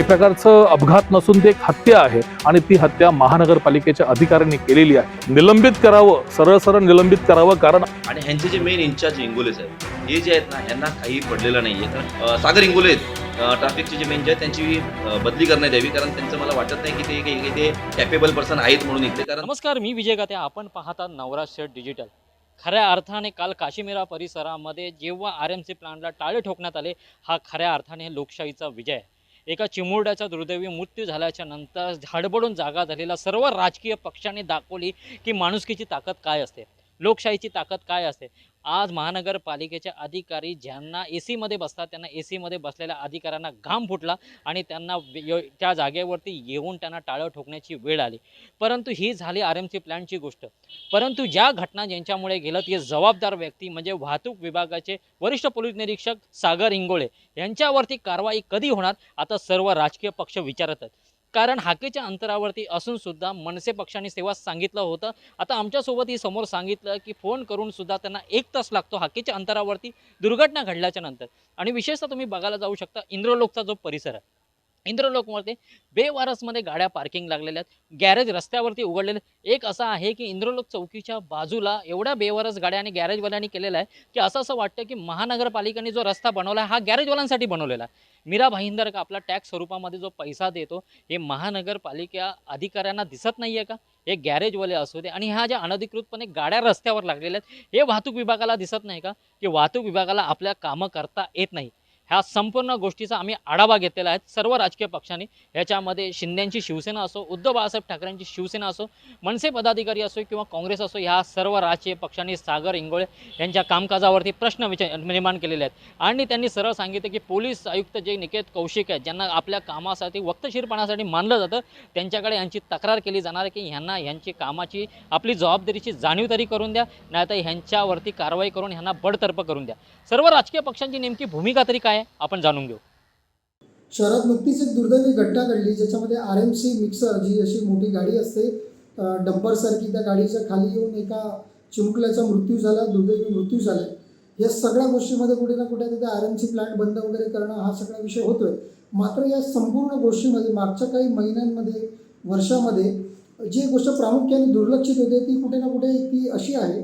एक प्रकारचं अपघात नसून ते एक हत्या आहे आणि ती हत्या महानगरपालिकेच्या अधिकाऱ्यांनी केलेली आहे. निलंबित करावं सरळ सरळ निलंबित करावं कारण आणि ह्यांचे जे मेन इन्चार्ज इंगोलेस आहेत. हे जे आहेत ना यांना काही पडलेलं नाही आहे सागर इंगोले ट्रॅफिकचे जे मेन जे आहेत त्यांची बदली करण्यात यावी कारण त्यांचं मला वाटत नाही की ते काही- ते कॅपेबल पर्सन आहेत म्हणून इथे कारण नमस्कार मी विजय गाते. आपण पाहतात नवराज शेठ डिजिटल खऱ्या अर्थाने काल काशीमेरा परिसरामध्ये जेव्हा आर एम सी प्लांटला टाळे ठोकण्यात आले हा खऱ्या अर्थाने लोकशाहीचा विजय आहे. एका चिमुरड्याचा दुर्दैवी मृत्यू झाल्याच्यानंतर झाडबडून जागा झालेला सर्व राजकीय पक्षांनी दाखवली की माणुसकीची ताकद काय असते. लोकशाहीची ताकद काय असते? आज महानगरपालिकेच्या अधिकारी ज्यांना ए सीमध्ये बसतात त्यांना ए सीमध्ये बसलेल्या अधिकाऱ्यांना घाम फुटला आणि त्यांना त्या जागेवरती येऊन त्यांना टाळं ठोकण्याची वेळ आली. परंतु ही झाली आर एम सी प्लॅनची गोष्ट. परंतु ज्या घटना ज्यांच्यामुळे गेलं ते जबाबदार व्यक्ती म्हणजे वाहतूक विभागाचे वरिष्ठ पोलीस निरीक्षक सागर इंगोळे. यांच्यावरती कारवाई कधी होणार? आता सर्व राजकीय पक्ष विचारत आहेत. कारण हाकेच्या अंतरावरती असून सुद्धा मनसे पक्षाने तेव्हा सांगितलं होतं. आता आमच्यासोबत ही समोर सांगितलं की फोन करून सुद्धा त्यांना एक तास लागतो हाकेच्या अंतरावरती दुर्घटना घडल्याच्या नंतर. आणि विशेषतः तुम्ही बघायला जाऊ शकता इंद्रलोकचा जो परिसर आहे. इंद्रलोकमध्ये बेवारसमध्ये गाड्या पार्किंग लागलेल्या आहेत. गॅरेज रस्त्यावरती उघडलेले एक असा आहे की इंद्रलोक चौकीच्या बाजूला एवढ्या बेवारस गाड्या आणि गॅरेजवाल्यांनी केलेला आहे की असं असं वाटतं की महानगरपालिकेने जो रस्ता बनवला आहे हा गॅरेजवाल्यांसाठी बनवलेला आहे. मीरा भाईंदर का आपला टॅक्स स्वरूपामध्ये जो पैसा देतो हे महानगरपालिका अधिकाऱ्यांना दिसत नाही आहे का? हे गॅरेजवाले असू दे आणि ह्या ज्या अनधिकृतपणे गाड्या रस्त्यावर लागलेल्या आहेत हे वाहतूक विभागाला दिसत नाही का? की वाहतूक विभागाला आपल्या कामं करता येत नाही. ह्या संपूर्ण गोष्टीचा आम्ही आढावा घेतलेला आहे. सर्व राजकीय पक्षांनी ह्याच्यामध्ये शिंदेची शिवसेना असो उद्धव बाळासाहेब ठाकरेंची शिवसेना असो मनसे पदाधिकारी असो किंवा काँग्रेस असो ह्या सर्व राजकीय पक्षांनी सागर इंगोळे यांच्या कामकाजावरती प्रश्न विचार निर्माण केलेले आहेत. आणि त्यांनी सरळ सांगितलं की पोलीस आयुक्त जे निकेत कौशिक आहेत ज्यांना आपल्या कामासाठी वक्तशीरपणासाठी मानलं जातं त्यांच्याकडे यांची तक्रार केली जाणार आहे की ह्यांना ह्यांची कामाची आपली जबाबदारीची जाणीव तरी करून द्या नाहीतर ह्यांच्यावरती कारवाई करून ह्यांना बडतर्फ करून द्या. सर्व राजकीय पक्षांची नेमकी भूमिका तरी काय आहे आपण जाणून घेऊ. शहरात नुकतीच एक दुर्दैवी घटना घडली ज्याच्यामध्ये आर एम सी मिक्सर जी अशी मोठी गाडी असते डंपरसारखी त्या गाडीच्या खाली येऊन एका चिमुकल्याचा मृत्यू झाला दुर्दैवी मृत्यू झाला. या सगळ्या गोष्टीमध्ये कुठे ना कुठे तिथे आर एम सी प्लांट बंद वगैरे करणं हा सगळा विषय होतोय. मात्र या संपूर्ण गोष्टीमध्ये मागच्या काही महिन्यांमध्ये वर्षामध्ये जी गोष्ट प्रामुख्याने दुर्लक्षित होते ती कुठे ना कुठे ती अशी आहे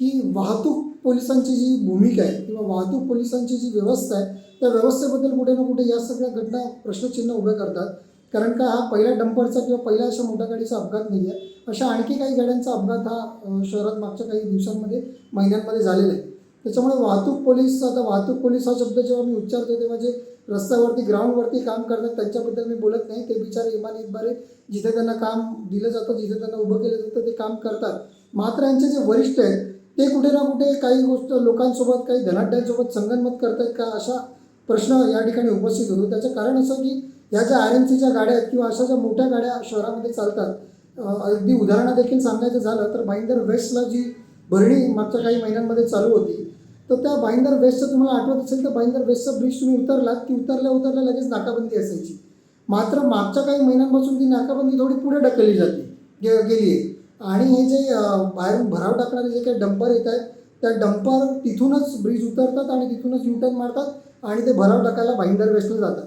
की वाहतूक पोलिसांची जी भूमिका आहे किंवा वाहतूक पोलिसांची जी व्यवस्था आहे त्या व्यवस्थेबद्दल कुठे ना कुठे या सगळ्या घटना प्रश्नचिन्ह उभे करतात. कारण का हा पहिल्या डंपरचा किंवा पहिल्या अशा मोठ्या गाडीचा अपघात नाही आहे अशा आणखी काही गाड्यांचा अपघात हा शहरात मागच्या काही दिवसांमध्ये महिन्यांमध्ये झालेला आहे. त्याच्यामुळे वाहतूक पोलीस आता वाहतूक पोलीस हा शब्द जेव्हा मी उच्चारतो तेव्हा जे रस्त्यावरती ग्राउंडवरती काम करतात त्यांच्याबद्दल मी बोलत नाही. ते बिचारे इमान इतबारे जिथे त्यांना काम दिलं जातं जिथे त्यांना उभं केलं जातं ते काम करतात. मात्र यांचे जे वरिष्ठ आहेत ते कुठे ना कुठे काही गोष्ट लोकांसोबत काही धनाढ्यांसोबत संगनमत करतात का? अशा प्रश्न या ठिकाणी उपस्थित होतो. त्याचं कारण असं की या ज्या आर एम सीच्या गाड्या आहेत किंवा अशा ज्या मोठ्या गाड्या शहरामध्ये चालतात अगदी उदाहरणं देखील सांगायचं झालं तर भाईंदर वेस्टला जी भरणी मागच्या काही महिन्यांमध्ये चालू होती तर त्या भाईंदर वेस्टचं तुम्हाला आठवत असेल तर भाईंदर वेस्टचा ब्रिज तुम्ही उतरलात की उतरल्या उतरल्या लगेच नाकाबंदी असायची. मात्र मागच्या काही महिन्यांपासून ती नाकाबंदी थोडी पुढे ढकलली जाते गे गेली आहे. आणि हे जे बाहेरून भराव टाकणारे जे काही डंपर येत आहेत त्या डंपर तिथूनच ब्रिज उतरतात आणि तिथूनच युटर्न मारतात. आणि ते भराव टाकायला भाईंदर वेस्टला जातात.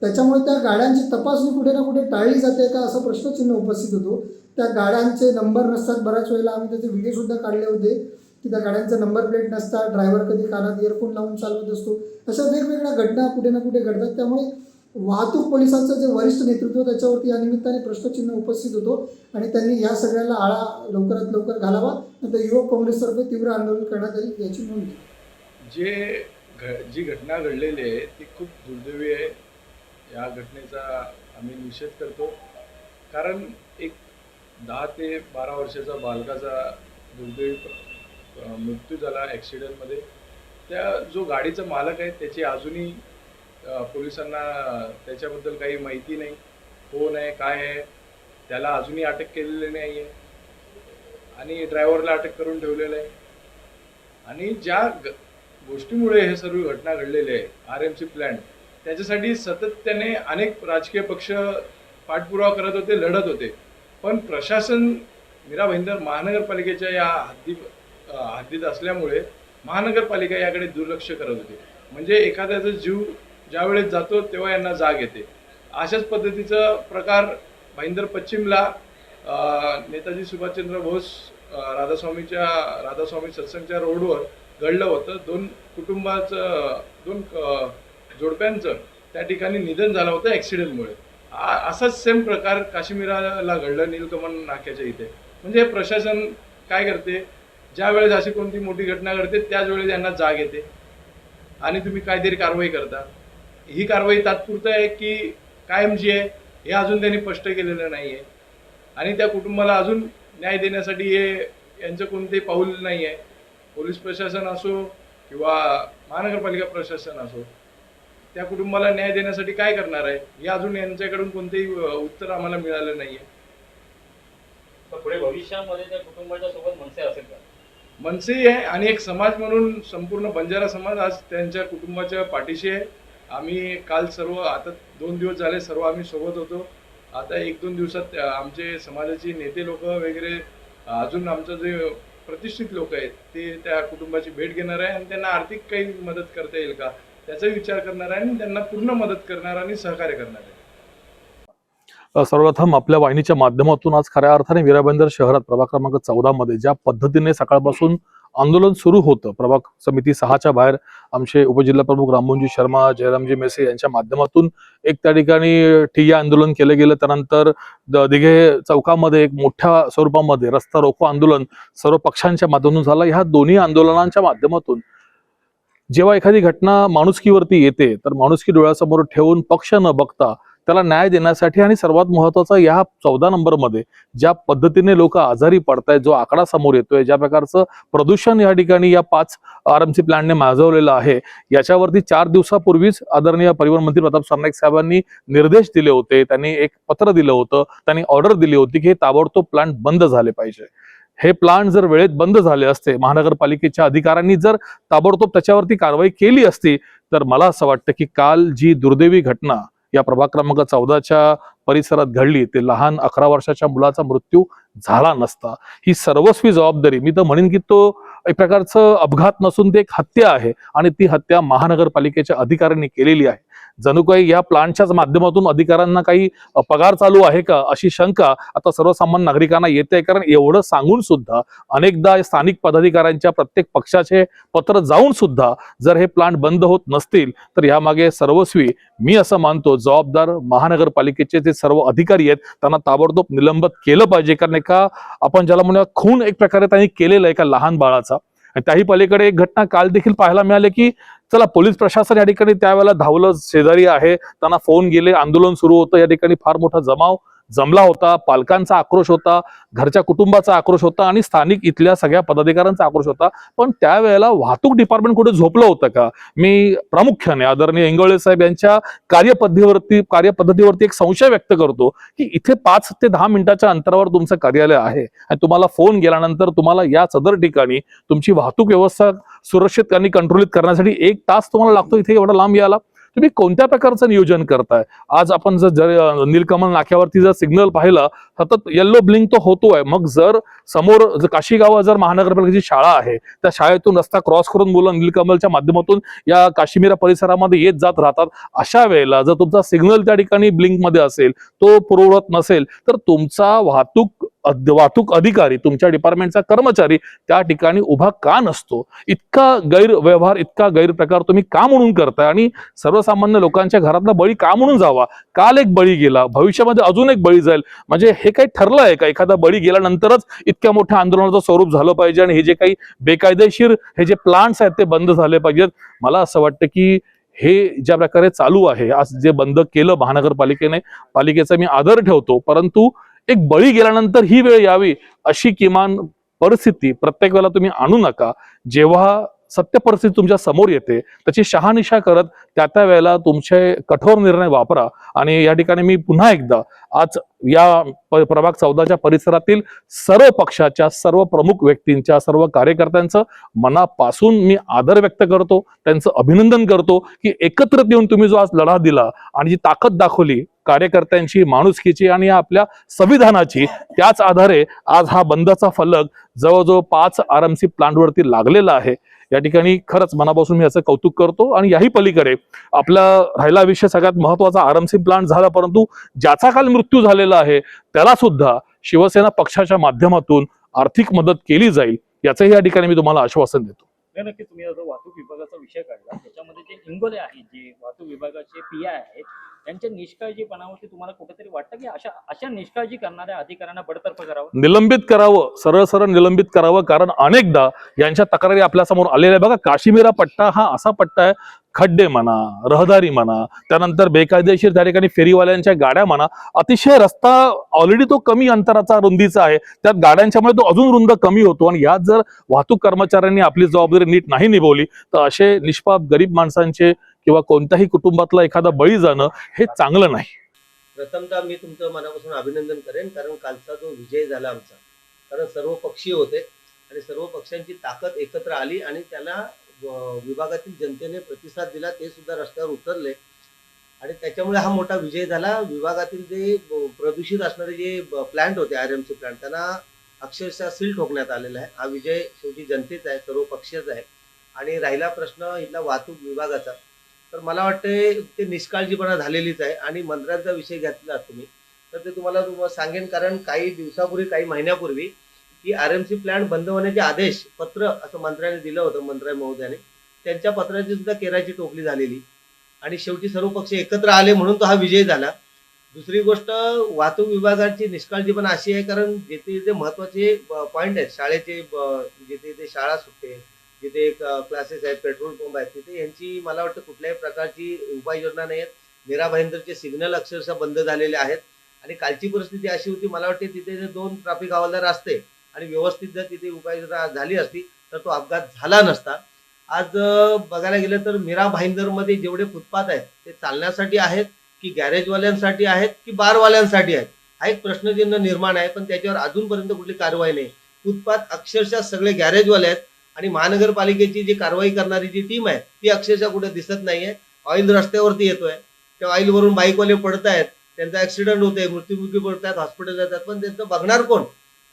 त्याच्यामुळे त्या गाड्यांची तपासणी कुठे ना कुठे टाळली जाते का असं प्रश्नचिन्ह उपस्थित होतो. त्या गाड्यांचे नंबर नसतात. बऱ्याच वेळेला आम्ही त्याचे व्हिडिओसुद्धा काढले होते. की त्या गाड्यांचे नंबर प्लेट नसतात. ड्रायव्हर कधी कानात इयरफोन लावून चालवत असतो. अशा वेगवेगळ्या घटना कुठे ना कुठे घडतात. त्यामुळे वाहतूक पोलिसांचं जे वरिष्ठ नेतृत्व त्याच्यावरती या निमित्ताने प्रश्नचिन्ह उपस्थित होतो. आणि त्यांनी या सगळ्याला आळा लवकरात लवकर घालावा. नंतर युवक काँग्रेसतर्फे तीव्र आंदोलन करण्यात येईल याची नोंद. जे घ जी घटना घडलेली आहे ती खूप दुर्दैवी आहे. या घटनेचा आम्ही निषेध करतो. कारण एक दहा ते बारा वर्षाचा बालकाचा दुर्दैवी मृत्यू झाला ॲक्सिडेंटमध्ये. त्या जो गाडीचा मालक आहे त्याची अजूनही पोलिसांना त्याच्याबद्दल काही माहिती नाही. कोण आहे काय आहे त्याला अजूनही अटक केलेली नाही आहे. आणि ड्रायव्हरला अटक करून ठेवलेलं आहे. आणि ज्या ग- गोष्टीमुळे हे सर्व घटना घडलेली आहे. आर एम सी प्लॅन त्याच्यासाठी सातत्याने अनेक राजकीय पक्ष पाठपुरावा करत होते लढत होते. पण प्रशासन मीरा भाईंदर महानगरपालिकेच्या या हद्दी हद्दीत असल्यामुळे महानगरपालिका याकडे दुर्लक्ष करत होती. म्हणजे एखाद्याचा जीव ज्या वेळेस जातो तेव्हा यांना जाग येते. अशाच पद्धतीचा प्रकार भाईंदर पश्चिमला नेताजी सुभाषचंद्र बोस राधास्वामीच्या राधास्वामी सत्संगच्या रोडवर घडलं होतं. दोन कुटुंबाचं दोन जोडप्यांचं त्या ठिकाणी निधन झालं होतं ॲक्सिडेंटमुळे. आ- असाच सेम प्रकार काश्मीराला घडलं नीलकमल नाक्याच्या इथे. म्हणजे प्रशासन काय करते? ज्या वेळेस अशी कोणती मोठी घटना घडते त्याच वेळेस यांना जाग येते. आणि तुम्ही काहीतरी कारवाई करता. ही कारवाई तात्पुरतं आहे की कायमची आहे हे अजून त्यांनी स्पष्ट केलेलं नाही आहे आणि त्या कुटुंबाला अजून न्याय देण्यासाठी हे यांचं कोणतेही पाऊल नाही आहे पोलीस प्रशासन असो किंवा महानगरपालिका प्रशासन असो त्या कुटुंबाला न्याय देण्यासाठी काय करणार आहे? हे अजून यांच्याकडून कोणतेही उत्तर आम्हाला मिळालं नाही आहे तर पुढे भविष्यामध्ये त्या कुटुंबाच्या सोबत मनसे असेल का? मनसेही आहे आणि एक समाज म्हणून संपूर्ण बंजारा समाज आज त्यांच्या कुटुंबाच्या पाठीशी आहे. आम्ही काल सर्व आता दोन दिवस झाले सर्व आम्ही सोबत होतो. आता एक दोन दिवसात आमचे समाजाचे नेते लोक वगैरे अजून आमचं जे प्रतिष्ठित लोक आहेत. ते त्या कुटुंबाची भेट घेणार आहे आणि त्यांना आर्थिक काही मदत करता येईल का? त्याचा विचार करणार आहे आणि त्यांना पूर्ण मदत करणार आणि सहकार्य करणार आहे. सर्वप्रथम आपल्या वाहिनीच्या माध्यमातून आज खऱ्या अर्थाने विराबंदर शहरात प्रभाग क्रमांक चौदा मध्ये ज्या पद्धतीने सकाळपासून आंदोलन सुरू होतं. प्रभाग समिती सहाच्या बाहेर आमचे उपजिल्हा प्रमुख राममोहनजी शर्मा जयरामजी मेसे यांच्या माध्यमातून एक त्या ठिकाणी ठिय्या आंदोलन केलं गेलं. त्यानंतर द- दिघे चौकामध्ये एक मोठ्या स्वरूपामध्ये रस्ता रोको आंदोलन सर्व पक्षांच्या माध्यमातून झालं. ह्या दोन्ही आंदोलनांच्या माध्यमातून जेव्हा एखादी घटना माणुसकीवरती येते तर माणुसकी डोळ्यासमोर ठेवून पक्ष न बघता त्याला न्याय देण्यासाठी आणि सर्वात महत्वाचं या चौदा नंबरमध्ये ज्या पद्धतीने लोक आजारी पडतायत जो आकडा समोर येतोय ज्या प्रकारचं प्रदूषण या ठिकाणी या पाच आर एम सी प्लॅनने माजवलेलं आहे याच्यावरती चार दिवसापूर्वीच आदरणीय परिवहन मंत्री प्रताप सरनाईक साहेबांनी निर्देश दिले होते त्यांनी एक पत्र दिलं होतं त्यांनी ऑर्डर दिली होती की हे ताबडतोब प्लांट बंद झाले पाहिजे. हे प्लांट जर वेळेत बंद झाले असते महानगरपालिकेच्या अधिकाऱ्यांनी जर ताबडतोब त्याच्यावरती कारवाई केली असती तर मला असं वाटतं की काल जी दुर्दैवी घटना या प्रभाग क्रमांक चौदाच्या परिसरात घडली. ते लहान अकरा वर्षाच्या मुलाचा मृत्यू झाला नसता. ही सर्वस्वी जबाबदारी. मी तर म्हणेन की तो एक प्रकारचं अपघात नसून ते एक हत्या आहे आणि ती हत्या महानगरपालिकेच्या अधिकाऱ्यांनी केलेली आहे. जणू काही या प्लांटच्याच माध्यमातून अधिकाऱ्यांना काही पगार चालू आहे का अशी शंका आता सर्वसामान्य नागरिकांना येते कारण एवढं सांगून सुद्धा अनेकदा स्थानिक पदाधिकाऱ्यांच्या प्रत्येक पक्षाचे पत्र जाऊन सुद्धा जर हे प्लांट बंद होत नसतील तर यामागे सर्वस्वी मी असं मानतो जबाबदार महानगरपालिकेचे जे सर्व अधिकारी आहेत त्यांना ताबडतोब निलंबित केलं पाहिजे. कारण एका आपण ज्याला म्हणूया खून एक प्रकारे त्यांनी केलेला आहे एका लहान बाळाचा. त्याही पलीकडे एक घटना काल देखील पाहायला मिळाली की चला पोलीस प्रशासन या ठिकाणी त्यावेळेला धावलं शेजारी आहे त्यांना फोन गेले आंदोलन सुरू होतं या ठिकाणी फार मोठा जमाव जमला होता पालकांचा आक्रोश होता घरच्या कुटुंबाचा आक्रोश होता आणि स्थानिक इथल्या सगळ्या पदाधिकाऱ्यांचा आक्रोश होता. पण त्यावेळेला वाहतूक डिपार्टमेंट कुठे झोपलं होतं का? मी प्रामुख्याने आदरणीय इंगळे साहेब यांच्या कार्यपद्धतीवरती कार्यपद्धतीवरती एक संशय व्यक्त करतो की इथे पाच ते दहा मिनिटाच्या अंतरावर तुमचं कार्यालय आहे आणि तुम्हाला फोन गेल्यानंतर तुम्हाला या सदर ठिकाणी तुमची वाहतूक व्यवस्था सुरक्षित आणि कंट्रोलित करण्यासाठी एक तास तुम्हाला लागतो. इथे एवढा लांब यायला. तुम्ही कोणत्या प्रकारचं नियोजन करताय? आज आपण जर जर नीलकमल नाक्यावरती जर सिग्नल पाहिलं सतत येल्लो ब्लिंक तो होतोय. मग जर समोर जर काशीगाव जर महानगरपालिकेची शाळा आहे त्या शाळेतून रस्ता क्रॉस करून मुलं नीलकमलच्या माध्यमातून या काश्मीरा परिसरामध्ये येत जात राहतात अशा वेळेला जर तुमचा सिग्नल त्या ठिकाणी ब्लिंकमध्ये असेल तो पुरवत नसेल तर तुमचा वाहतूक वाहतूक अधिकारी तुमच्या डिपार्टमेंटचा कर्मचारी त्या ठिकाणी उभा का नसतो? इतका गैरव्यवहार इतका गैरप्रकार तुम्ही का म्हणून करताय? आणि सर्वसामान्य लोकांच्या घरातला बळी का म्हणून जावा? काल एक बळी गेला भविष्यामध्ये अजून एक बळी जाईल. म्हणजे हे काही ठरलं आहे का? एखादा बळी गेल्यानंतरच इतक्या मोठ्या आंदोलनाचं स्वरूप झालं पाहिजे आणि हे जे काही बेकायदेशीर हे जे प्लांट्स आहेत ते बंद झाले पाहिजेत. मला असं वाटतं की हे ज्या प्रकारे चालू आहे आज जे बंद केलं महानगरपालिकेने पालिकेचा मी आदर ठेवतो. परंतु एक बळी गेल्यानंतर ही वेळ यावी अशी किमान परिस्थिती प्रत्येक वेळेला तुम्ही आणू नका. जेव्हा सत्य परिस्थिती तुमच्यासमोर येते त्याची शहानिशा करत त्या त्या वेळेला तुमचे कठोर निर्णय वापरा. आणि या ठिकाणी मी पुन्हा एकदा आज या प्रभाग चौदाच्या परिसरातील सर्व पक्षाच्या सर्व प्रमुख व्यक्तींच्या सर्व कार्यकर्त्यांचं मनापासून मी आदर व्यक्त करतो. त्यांचं अभिनंदन करतो की एकत्रित येऊन तुम्ही जो आज लढा दिला आणि जी ताकद दाखवली कार्यकर्त्यांची माणुसकीची आणि आपल्या संविधानाची त्याच आधारे आज हा बंदचा फलक जवळजवळ पाच आर प्लांटवरती लागलेला आहे. या ठिकाणी खरंच मनापासून मी याचं कौतुक करतो आणि याही पलीकडे आपला राहिला विषय सगळ्यात महत्त्वाचा आर प्लांट झाला परंतु ज्याचा काल मृत्यू झालेला आहे त्याला सुद्धा शिवसेना पक्षाच्या माध्यमातून आर्थिक मदत केली जाईल याचंही या ठिकाणी मी तुम्हाला आश्वासन देतो. नक्की तुम्ही वाहतूक विभागाचा विषय काढला. त्याच्यामध्ये जे इंगोले आहेत जे वाहतूक विभागाचे पी आय आहेत त्यांच्या निष्काळजीपणावरती तुम्हाला कुठेतरी वाटतं की अशा अशा निष्काळजी करणाऱ्या अधिकाऱ्यांना बडतर्फ करावं? निलंबित करावं सरळ सरळ निलंबित करावं. कारण अनेकदा यांच्या तक्रारी आपल्यासमोर आलेल्या आहे बघा काश्मीरा पट्टा हा असा पट्टा आहे खड्डे म्हणा रहदारी म्हणा त्यानंतर बेकायदेशीर त्या ठिकाणी फेरीवाल्यांच्या गाड्या म्हणा अतिशय रस्ता ऑलरेडी तो कमी अंतराचा रुंदीचा आहे. त्यात गाड्यांच्यामुळे तो अजून रुंद कमी होतो. आणि यात जर वाहतूक कर्मचाऱ्यांनी आपली जबाबदारी नीट नाही निभवली तर असे निष्पाप गरीब माणसांचे किंवा कोणत्याही कुटुंबातला एखादा बळी जाणं हे चांगलं नाही. प्रथमतः मी तुमचं मनापासून अभिनंदन करेन कारण कालचा जो विजय झाला आमचा कारण सर्व पक्षीय होते आणि सर्व पक्षांची ताकद एकत्र आली आणि त्याला विभागातील जनतेने प्रतिसाद दिला ते सुद्धा रस्त्यावर उतरले. आणि त्याच्यामुळे हा मोठा विजय झाला. विभागातील जे प्रदूषित असणारे जे प्लांट होते आर एम सी प्लांट त्यांना अक्षरशः सील ठोकण्यात आलेला आहे. हा विजय शेवटी जनतेचा आहे सर्व पक्षीयचा आहे. आणि राहिला प्रश्न इथला वाहतूक विभागाचा. तर मला वाटते ते निष्काळजीपणा झालेलीच आहे आणि मंत्र्यांचा विषय घेतला तुम्ही तर ते तुम्हाला तुम्हाला सांगेन कारण काही दिवसापूर्वी काही महिन्यापूर्वी की आर एम सी प्लॅन्ट बंद होण्याचे आदेश पत्र असं मंत्र्याने दिलं होतं मंत्र्या महोदयाने. त्यांच्या पत्राची सुद्धा केराची टोपली झालेली. आणि शेवटी सर्व पक्ष एकत्र आले म्हणून तो हा विजय झाला. दुसरी गोष्ट वाहतूक विभागाची निष्काळजीपणा अशी आहे कारण जेथे जे महत्त्वाचे पॉईंट आहेत शाळेचे जेथे जिथे ते शाळा सुटते जिथे एक क्लासेस आहेत पेट्रोल पंप आहेत तिथे यांची मला वाटतं कुठल्याही प्रकारची उपाययोजना नाही आहेत मीरा भाईंदरचे सिग्नल अक्षरशः बंद झालेले आहेत. आणि कालची परिस्थिती अशी होती मला वाटते तिथे जर दोन ट्रॅफिक हवालदार असते आणि व्यवस्थित जर तिथे उपाययोजना झाली असती तर तो अपघात झाला नसता. आज बघायला गेलं तर मीरा भाईंदरमध्ये जेवढे फुटपाथ आहेत ते चालण्यासाठी आहेत की गॅरेजवाल्यांसाठी आहेत की बारवाल्यांसाठी आहेत? हा एक प्रश्नचिन्ह निर्माण आहे पण त्याच्यावर अजूनपर्यंत कुठली कारवाई नाही. फुटपाथ अक्षरशः सगळे गॅरेजवाले आहेत. आणि महानगरपालिकेची जी कारवाई करणारी जी टीम आहे ती अक्षरशः कुठे दिसत नाहीये. ऑइल रस्त्यावरती येतोय. त्या ऑइलवरून बाईकवाले पडत आहेत त्यांचा ऍक्सिडेंट होतोय मृत्युमुखी पडतात हॉस्पिटल जातात. पण त्यांचं बघणार कोण?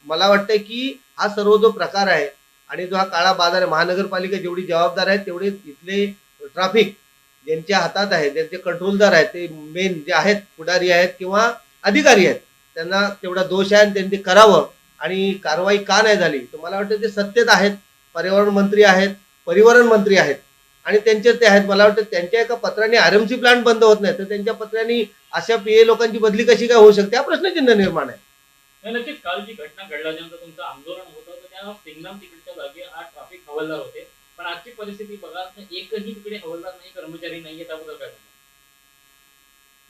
मला वाटतंय की हा सर्व जो प्रकार आहे आणि जो हा काळा बाजार आहे महानगरपालिका जेवढी जबाबदार आहे तेवढे इथले ट्रॅफिक ज्यांच्या हातात आहे ज्यांचे कंट्रोलदार आहेत ते मेन जे आहेत पुढारी आहेत किंवा अधिकारी आहेत त्यांना तेवढा दोष आहे आणि त्यांनी करावं आणि कारवाई का नाही झाली? तर मला वाटतं ते सत्तेत आहेत. पर्यावरण मंत्री आहेत परिवहन मंत्री आहेत. आणि त्यांचे ते आहेत. मला वाटतं त्यांच्या एका पत्राने आरएमसी प्लांट बंद होत नाही. तर त्यांच्या पत्राने अशा पीए लोकांची बदली कशी काय होऊ शकते? हा प्रश्नचिन्ह निर्माण आहे. नाही, नक्कीच. काल जी घटना घडल्यानंतर तुमचं आंदोलन होतं तर त्या सिंगनाम तिकडच्या जागी आठ ट्रॅफिक हवालदार होते. पण आजची परिस्थिती बघा एकही तिकडे हवालदार नाही कर्मचारी नाहीये त्याबद्दल काय?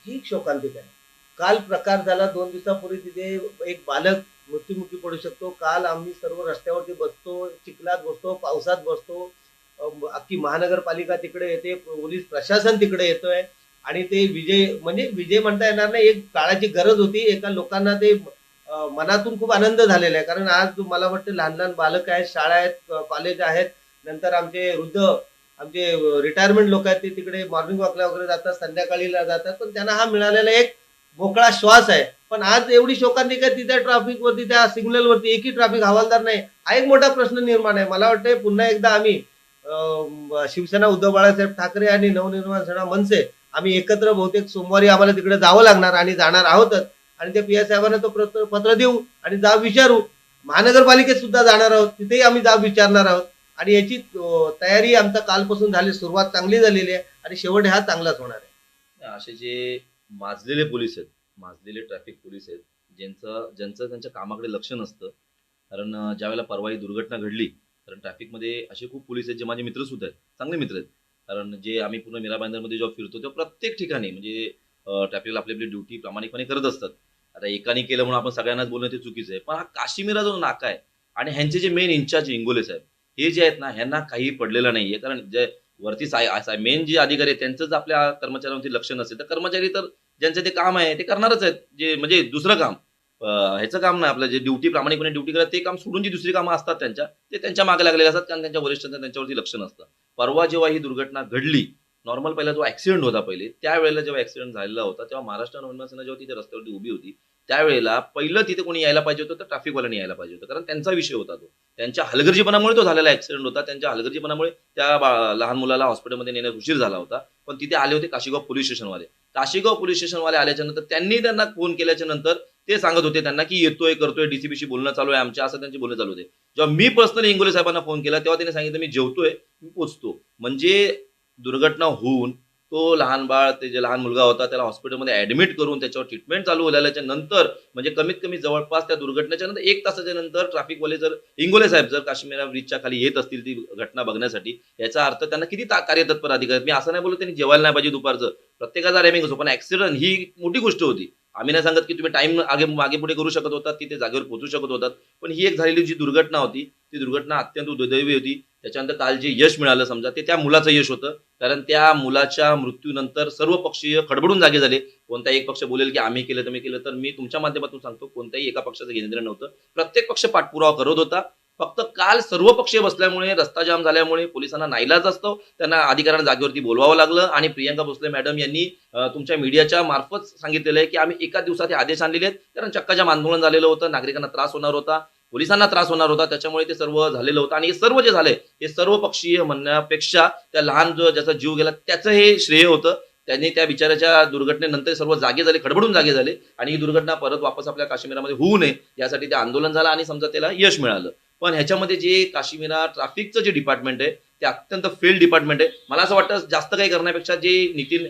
ही शोकांतिक आहे. काल प्रकार झाला दोन दिवसापूर्वी तिथे एक बालक मृत्युमुखी पडू शकतो. काल आम्ही सर्व रस्त्यावरती बसतो चिखलात बसतो पावसात बसतो. अख्खी महानगरपालिका तिकडे येते पोलीस प्रशासन तिकडे येतोय. आणि ते विजय म्हणजे विजय म्हणता येणार नाही एक काळाची गरज होती. एका लोकांना ते मनातून खूप आनंद झालेला आहे. कारण आज मला वाटतं लहान लहान बालक आहेत शाळा आहेत कॉलेज आहेत नंतर आमचे वृद्ध आमचे रिटायरमेंट लोक आहेत ते तिकडे मॉर्निंग वॉकला वगैरे जातात संध्याकाळीला जातात. पण त्यांना हा मिळालेला एक मोकळा श्वास आहे. पण आज एवढी शोकांतिक आहे तिथे ट्रॅफिक वरती त्या सिग्नल वरती एकही ट्रॅफिक हवालदार नाही. हा एक मोठा प्रश्न निर्माण आहे. मला वाटतंय पुन्हा एकदा आम्ही शिवसेना उद्धव बाळासाहेब ठाकरे आणि नवनिर्माण सेना मनसे आम्ही एकत्र बहुतेक सोमवारी आम्हाला तिकडे जावं लागणार आणि जाणार आहोतच. आणि त्या पी एस साहेबांना तो पत्र पत्र देऊ आणि जाब विचारू. महानगरपालिकेत सुद्धा जाणार आहोत. तिथेही आम्ही जाब विचारणार आहोत. आणि याची तयारी आमचा कालपासून झाली सुरुवात चांगली झालेली आहे. आणि शेवट हा चांगलाच होणार आहे. असे जे माजलेले पोलीस आहेत माजलेले ट्रॅफिक पोलीस आहेत ज्यांचं ज्यांचं त्यांच्या कामाकडे लक्ष नसतं कारण ज्यावेळेला परवा ही दुर्घटना घडली कारण ट्रॅफिकमध्ये असे खूप पोलीस आहेत जे माझे मित्र सुद्धा आहेत चांगले मित्र आहेत. कारण जे आम्ही पूर्ण मीरा बांदरमध्ये जॉब फिरतो तेव्हा प्रत्येक ठिकाणी म्हणजे ट्रॅफिकला आपली आपली ड्युटी प्रामाणिकपणे करत असतात. आता एकाने केलं म्हणून आपण सगळ्यांनाच बोलणं ते चुकीचं आहे पण हा काश्मीरा जो नाका आहे आणि ह्यांचे जे मेन इन्चार्ज इंगोले साहेब हे जे आहेत ना ह्यांना काही पडलेलं नाही आहे कारण जे वरती साय मेन जे अधिकारी आहेत त्यांचंच आपल्या कर्मचाऱ्यांवरती लक्ष नसेल. तर कर्मचारी तर ज्यांचं ते काम आहे ते करणारच आहेत. जे म्हणजे दुसरं काम. ह्याचं काम नाही आपलं. जे ड्युटी प्रामाणिकपणे ड्युटी करत ते काम सोडून जी दुसरी कामं असतात त्यांच्या ते त्यांच्या मागे लागलेले असतात. कारण त्यांच्या वरिष्ठांचं त्यांच्यावरती लक्ष नसतं. परवा जेव्हा ही दुर्घटना घडली नॉर्मल पहिला जो ऍक्सिडेंट होता पहिले त्यावेळेला जेव्हा ऍक्सिडेंट झालेला होता तेव्हा महाराष्ट्र नवनिर्माण सेना जेव्हा तिथे रस्त्यावरती उभी होती त्यावेळेला पहिलं तिथे कोणी यायला पाहिजे होतं तर ट्रॅफिकवाल्याने यायला पाहिजे होतं. कारण त्यांचा विषय होता तो. त्यांच्या हलगर्जीपणामुळे तो झालेला ऍक्सिडेंट होता. त्यांच्या हलगर्जीपणामुळे त्या बा- लहान मुलाला हॉस्पिटलमध्ये नेण्यास उशीर झाला होता. पण तिथे आले होते काशीगाव पोलीस स्टेशनवाले. काशीगाव पोलीस स्टेशनवाले आल्याच्यानंतर त्यांनी त्यांना फोन केल्याच्यानंतर ते सांगत होते त्यांना की येतोय करतोय डीसीबीशी बोलणं चालू आहे आमच्या असं त्यांचे बोलणं चालू होते. जेव्हा मी पर्सनली इंगोले साहेबांना फोन केला तेव्हा त्यांनी सांगितलं मी जेवतोय मी पोचतो. म्हणजे दुर्घटना होऊन तो लहान बाळ ते जे लहान मुलगा होता त्याला हॉस्पिटलमध्ये ऍडमिट करून त्याच्यावर ट्रीटमेंट चालू झाल्याच्यानंतर म्हणजे कमीत कमी जवळपास त्या दुर्घटनेच्या नंतर एक तासाच्या नंतर ट्रॅफिकवाले जर इंगोले साहेब जर काश्मीरा ब्रिजच्या खाली येत असतील ती घटना बघण्यासाठी याचा अर्थ त्यांना किती ता- कार्यतत्पर अधिकारी मी असं नाही बोलत त्यांनी जेवायला नाही पाहिजे दुपारचं. प्रत्येकाचा रेमिंग असो पण ऍक्सिडेंट ही मोठी गोष्ट होती. आम्ही नाही सांगत की तुम्ही टाइम आगे मागे पुढे करू शकत होतात तिथे जागेवर पोहोचू शकत होतात पण ही एक झालेली जी दुर्घटना होती ती दुर्घटना अत्यंत दुर्दैवी होती. त्याच्यानंतर काल जे यश मिळालं समजा ते त्या मुलाचं यश होतं. कारण त्या मुलाच्या मृत्यूनंतर सर्व पक्षीय खडबडून जागे झाले. कोणताही एक पक्ष बोलेल की आम्ही केलं तर मी केलं तर मी तुमच्या माध्यमातून सांगतो कोणत्याही एका पक्षाचं घेणं नव्हतं. प्रत्येक पक्ष पाठपुरावा करत होता. फक्त काल सर्व पक्षीय बसल्यामुळे रस्ता जाम झाल्यामुळे पोलिसांना नाईलाज असतो. त्यांना अधिकाऱ्यांना जागेवरती बोलवावं लागलं आणि प्रियंका भोसले मॅडम यांनी तुमच्या मीडियाच्या मार्फत सांगितलेलं आहे की आम्ही एका दिवसात हे आदेश आणलेले आहेत. कारण चक्काजाम आंदोलन झालेलं होतं नागरिकांना त्रास होणार होता. पोलिसांना त्रास होणार होता त्याच्यामुळे ते सर्व झालेलं होतं. आणि हे सर्व जे झालंय हे सर्व पक्षीय म्हणण्यापेक्षा त्या लहान जो ज्याचा जीव गेला त्याचं हे श्रेय होतं. त्यांनी त्या बिचाराच्या दुर्घटनेनंतर सर्व जागे झाले खडबडून जागे झाले. आणि ही दुर्घटना परत वापस आपल्या काश्मीरामध्ये होऊ नये यासाठी ते आंदोलन झालं आणि समजा त्याला यश मिळालं. पण ह्याच्यामध्ये जे काश्मीरा ट्रॅफिकचं जे डिपार्टमेंट आहे ते अत्यंत फेल डिपार्टमेंट आहे. मला असं वाटतं जास्त काही करण्यापेक्षा जे नितीन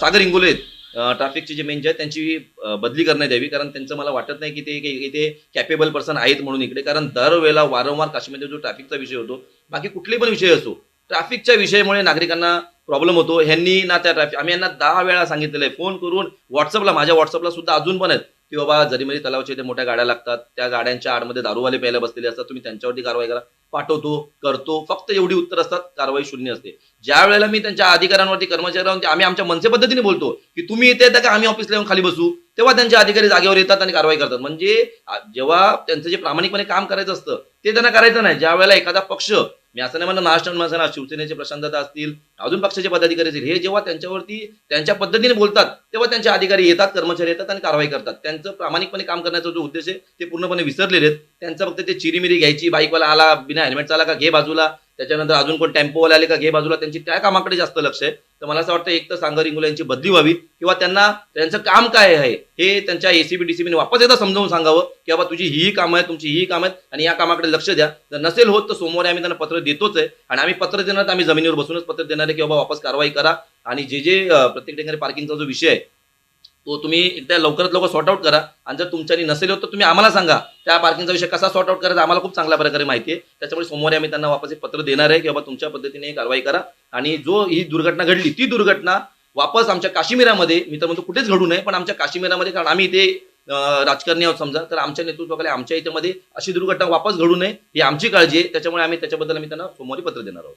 सागर इंगोले आहेत ट्रॅफिकचे जे मेन जे आहेत त्यांची बदली करण्यात यावी. कारण त्यांचं मला वाटत नाही की ते की इथे कॅपेबल पर्सन आहेत म्हणून इकडे. कारण दरवेळेला वारंवार काश्मीरमध्ये जो ट्रॅफिकचा विषय होतो बाकी कुठले पण विषय असो ट्रॅफिकच्या विषयामुळे नागरिकांना प्रॉब्लेम होतो. ह्यांनी ना त्या ट्रॅफिक आम्ही यांना दहा वेळा सांगितलेलं आहे. फोन करून व्हॉट्सअपला माझ्या व्हॉट्सअपला सुद्धा अजून पण आहेत. की बाबा जरीमरी म्हणजे तलावाच्या इथे मोठ्या गाड्या लागतात त्या गाड्यांच्या आडमध्ये दारूवाले प्यायला बसलेले असतात तुम्ही त्यांच्यावरती कारवाई करा. पाठवतो करतो फक्त एवढी उत्तर असतात कारवाई शून्य असते. ज्या वेळेला मी त्यांच्या अधिकाऱ्यांवरती कर्मचाऱ्यांवरती आम्ही आमच्या मनसे पद्धतीने बोलतो की तुम्ही येते येता का आम्ही ऑफिसला येऊन खाली बसू तेव्हा त्यांचे अधिकारी जागेवर येतात आणि कारवाई करतात. म्हणजे जेव्हा त्यांचं जे प्रामाणिकपणे काम करायचं असतं ते त्यांना करायचं नाही. ज्या वेळेला एखादा पक्ष मी असं नाही म्हणलं महाराष्ट्र मनसेना शिवसेनेचे प्रशांतता असतील अजून पक्षाचे पदाधिकारी असतील हे जेव्हा त्यांच्यावरती त्यांच्या पद्धतीने बोलतात तेव्हा त्यांचे अधिकारी येतात कर्मचारी येतात आणि कारवाई करतात. त्यांचं प्रामाणिकपणे काम करण्याचा जो उद्देश आहे ते पूर्णपणे विसरलेले आहेत. त्यांचं फक्त ते चिरीमिरी घ्यायची बाईकवाला आला बिना हेल्मेटचा आला का घे बाजूला त्याच्यानंतर अजून कोण टेम्पोवाले आले का घे बाजूला त्यांची त्या कामाकडे जास्त लक्ष आहे. तर मला असं वाटतं एक तर सांगर इंगोले यांची बदली व्हावी किंवा त्यांना त्यांचं काम काय आहे हे त्यांच्या एसीबी डीसीबीने वापस एकदा समजावून सांगावं की बाबा तुझी ही कामं आहेत तुमची ही कामं आहेत आणि या कामाकडे लक्ष द्या. जर नसेल होत तर सोमवारी आम्ही त्यांना पत्र देतोच आहे आणि आम्ही पत्र देणार तर आम्ही जमिनीवर बसूनच पत्र देणार आहे की बाबा वापस कारवाई करा. आणि जे जे प्रत्येक ठिकाणी पार्किंगचा जो विषय आहे तो तुम्ही एकदा लवकरात लवकर सॉर्ट आउट करा. आणि जर तुमच्यानी नसेल होत तर तुम्ही आम्हाला सांगा. त्या पार्किंगचा विषय कसा सॉर्ट आउट करायचा आम्हाला खूप चांगल्या प्रकारे माहिती आहे. त्याच्यामुळे सोमवारी आम्ही त्यांना वापस एक पत्र देणार आहे की बाबा तुमच्या पद्धतीने कारवाई करा. आणि जो ही दुर्घटना घडली ती दुर्घटना वापस आमच्या काश्मीरामध्ये मी तर म्हणतो कुठेच घडू नये पण आमच्या काश्मीरामध्ये कारण आम्ही इथे राजकारणी आहोत समजा तर आमच्या नेतृत्वाकडे आमच्या इथे मध्ये अशी दुर्घटना वापस घडू नये ही आमची काळजी आहे. त्याच्यामुळे आम्ही त्याच्याबद्दल आम्ही त्यांना सोमवारी पत्र देणार आहोत.